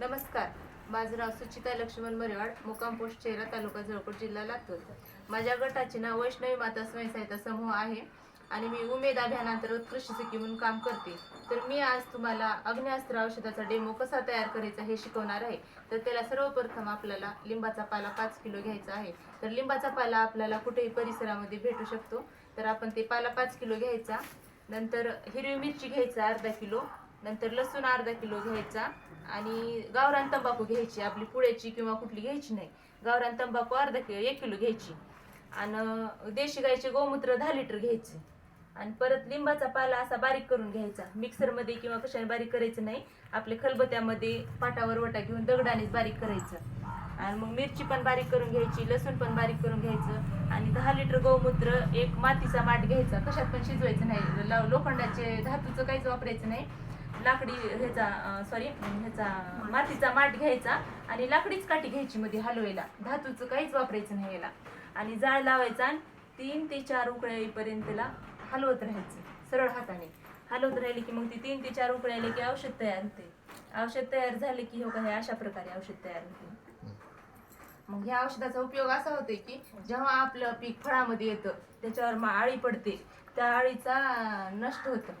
नमस्कार. माझं नाव सुचिता लक्ष्मण मरेवाड मुकाम पोस्ट चेहरा तालुका जळकोट जिल्हा लातूर. माझ्या गटाचे नाव वैष्णवी माता स्वयंसहायता समूह आहे आणि मी उमेद अभियानांतर्गत कृषी सखी म्हणून काम करते. तर मी आज तुम्हाला अग्निअस्त्र औषधाचा डेमो कसा तयार करायचा हे शिकवणार आहे. तर त्याला सर्वप्रथम आपल्याला लिंबाचा पाला पाच किलो घ्यायचा आहे. तर लिंबाचा पाला आपल्याला कुठेही परिसरामध्ये भेटू शकतो. तर आपण ते पाला पाच किलो घ्यायचा. नंतर हिरवी मिरची घ्यायचा अर्धा किलो. नंतर लसूण अर्धा किलो घ्यायचा आणि गावरान तंबाखू घ्यायची आपली पुळ्याची किंवा कुठली घ्यायची नाही. गावरान तंबाखू अर्धा किलो एक किलो घ्यायची. आणि देशी गाईचे गोमूत्र दहा लिटर घ्यायचे. आणि परत लिंबाचा पाला असा बारीक करून घ्यायचा. मिक्सरमध्ये किंवा कशाने बारीक करायचं नाही. आपल्या खलबत्यामध्ये पाटावर वटा घेऊन दगडानेच बारीक करायचं. आणि मग मिरची पण बारीक करून घ्यायची लसूण पण बारीक करून घ्यायचं. आणि दहा लिटर गोमूत्र एक मातीचा माठ घ्यायचा. कशात पण शिजवायचं नाही. लोखंडाचे धातूचं काहीच वापरायचं नाही. लाकडी ह्याचा सॉरी ह्याचा मातीचा माठ घ्यायचा आणि लाकडीच काठी घ्यायची मध्ये हलवायला. धातूचं काहीच वापरायचं नाही याला. आणि जाळ लावायचा आणि तीन ते चार उकळ्या येईपर्यंत त्याला हलवत राहायचं सरळ हाताने. हलवत राहिले की मग ती तीन ते चार उकळ्या आले की औषध तयार होते. औषध तयार झाले की हो का हे अशा प्रकारे औषध तयार होते. मग ह्या औषधाचा उपयोग असा होतो की जेव्हा आपलं पीक फळामध्ये येतं त्याच्यावर मग आळी पडते. त्या आळीचा नष्ट होतं.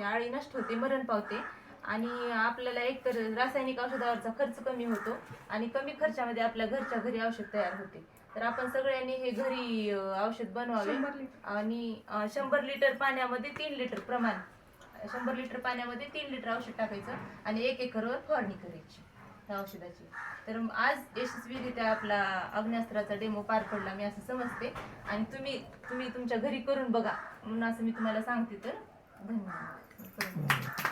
त्या आळी नष्ट होते मरण पावते. आणि आपल्याला एकतर रासायनिक औषधावरचा खर्च कमी होतो आणि कमी खर्चामध्ये आपल्या घरच्या घरी औषध तयार होते. तर आपण सगळ्यांनी हे घरी औषध बनवावे. आणि शंभर लिटर पाण्यामध्ये तीन लिटर प्रमाण शंभर लिटर पाण्यामध्ये तीन लिटर औषध टाकायचं आणि एक एकरवर फवारणी करायची त्या औषधाची. तर आज यशस्वीरित्या आपला अग्न्यास्त्राचा डेमो पार पडला मी असं समजते. आणि तुम्ही तुम्ही तुमच्या घरी करून बघा. म्हणून असं मी तुम्हाला सांगते तर धन्यवाद करून बघा.